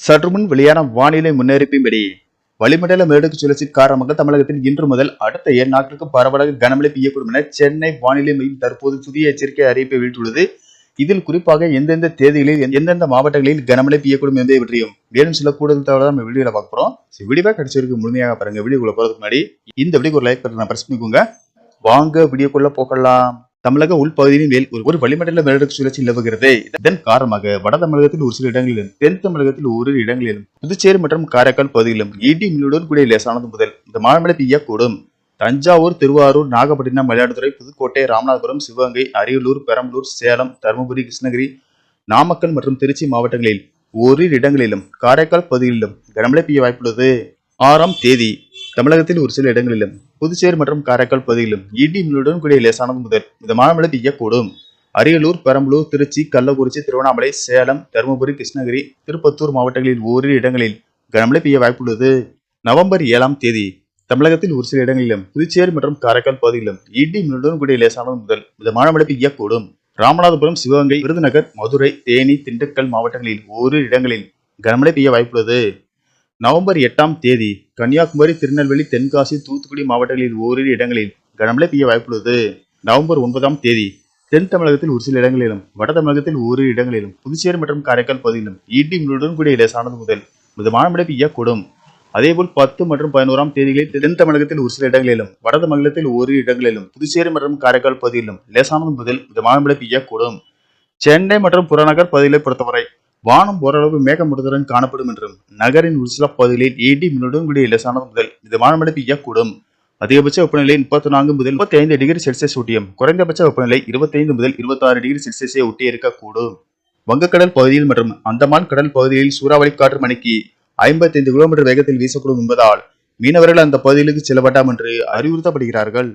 சற்றுமுன் வெளியான வானிலை முன்னறிப்பின்படி வளிமண்டல மேடுக்கு சுழற்சி காரணமாக தமிழகத்தில் இன்று முதல் அடுத்த ஏழு நாட்களுக்கு பரவலாக கனமழை பெய்யக்கூடும் என சென்னை வானிலை மையம் தற்போது புதிய எச்சரிக்கை அறிவிப்பை வெளியிட்டுள்ளது. இதில் குறிப்பாக எந்தெந்த தேதிகளில் எந்தெந்த மாவட்டங்களில் கனமழை பெய்யக்கூடும் என்பதை பற்றியும் மேலும் சில கூடுதல் தவிர நம்ம வீடியோல பார்க்குறோம் வீடியோ கிடைச்சிருக்கு கடைசி வரைக்கும் முழுமையாக பாருங்க. வீடியோக்குள்ள போறதுக்கு முன்னாடி இந்த வீடியோக்கு ஒரு லைக் பண்ண பிரஸ் பண்ணிக்கோங்க. வாங்க வீடியோக்குள்ள போகலாம். தமிழக உள்பகுதியின் மேல் ஒரு- ஒரு வளிமண்டல மேலடுக்கு சுழற்சி நிலவுகிறது. இதன் காரணமாக வட தமிழகத்தில் ஒரு சில இடங்களிலும் தென் தமிழகத்தில் ஓரிரு இடங்களிலும் புதுச்சேரி மற்றும் காரைக்கால் பகுதிகளிலும் இடி மின்னுடன் கூடிய லேசானது முதல் இந்த மழை பெய்யக்கூடும். தஞ்சாவூர் திருவாரூர் நாகப்பட்டினம் மயிலாடுதுறை புதுக்கோட்டை ராமநாதபுரம் சிவகங்கை அரியலூர் பெரம்பலூர் சேலம் தருமபுரி கிருஷ்ணகிரி நாமக்கல் மற்றும் திருச்சி மாவட்டங்களில் ஓரிரு இடங்களிலும் காரைக்கால் பகுதிகளிலும் கனமழை பெய்ய வாய்ப்புள்ளது. ஆறாம் தேதி தமிழகத்தில் ஒரு சில இடங்களிலும் புதுச்சேரி மற்றும் காரைக்கால் பகுதியிலும் இடி மின்னுடன் கூடிய லேசானது முதல் மிதமான மழை பெய்யக்கூடும். அரியலூர் பெரம்பலூர் திருச்சி கள்ளக்குறிச்சி திருவண்ணாமலை சேலம் தருமபுரி கிருஷ்ணகிரி திருப்பத்தூர் மாவட்டங்களில் ஓரிரு இடங்களில் கனமழை பெய்ய வாய்ப்புள்ளது. நவம்பர் ஏழாம் தேதி தமிழகத்தில் ஒரு சில இடங்களிலும் புதுச்சேரி மற்றும் காரைக்கால் பகுதியிலும் இடி மின்னுடன் கூடிய லேசானது முதல் மிதமான மழை பெய்யக்கூடும். ராமநாதபுரம் சிவகங்கை விருதுநகர் மதுரை தேனி திண்டுக்கல் மாவட்டங்களில் ஓரிரு இடங்களில் கனமழை பெய்ய வாய்ப்புள்ளது. நவம்பர் எட்டாம் தேதி கன்னியாகுமரி திருநெல்வேலி தென்காசி தூத்துக்குடி மாவட்டங்களில் ஓரிரு இடங்களில் கனமழை பெய்ய வாய்ப்புள்ளது. நவம்பர் ஒன்பதாம் தேதி தென் தமிழகத்தில் ஒரு சில இடங்களிலும் வட தமிழகத்தில் ஓரிரு இடங்களிலும் புதுச்சேரி மற்றும் காரைக்கால் பகுதியிலும் இடி மின்னுடன் கூடிய லேசானது முதல் மிதமான மழை பெய்யக்கூடும். அதேபோல் பத்து மற்றும் பதினோராம் தேதிகளில் தென் தமிழகத்தில் ஒரு சில இடங்களிலும் வட தமிழகத்தில் ஓரிரு இடங்களிலும் புதுச்சேரி மற்றும் காரைக்கால் பகுதியிலும் லேசானது முதல் மிதமான மழை பெய்யக்கூடும். சென்னை மற்றும் புறநகர் பகுதிகளை பொறுத்தவரை வானம் ஓரளவு மேகமூட்டத்துடன் காணப்படும் என்றும் நகரின் ஒரு சில பகுதிகளில் ஏடி மின்னுடன் கூடிய லேசானது முதல் மிதமான மழை பெய்யக்கூடும் அதிகபட்ச வெப்பநிலை முப்பத்தி நான்கு முதல் முப்பத்தி ஐந்து டிகிரி செல்சியஸ் ஒட்டியும் குறைந்தபட்ச வெப்பநிலை இருபத்தைந்து முதல் இருபத்தாறு டிகிரி செல்சியஸை ஒட்டி இருக்கக்கூடும். வங்கக்கடல் பகுதியில் மற்றும் அந்தமான் கடல் பகுதியில் சூறாவளி காற்று மணிக்கு ஐம்பத்தைந்து கிலோமீட்டர் வேகத்தில் வீசக்கூடும் என்பதால் மீனவர்கள் அந்த பகுதிகளுக்கு செல்ல வேண்டாம் என்று அறிவுறுத்தப்படுகிறார்கள்.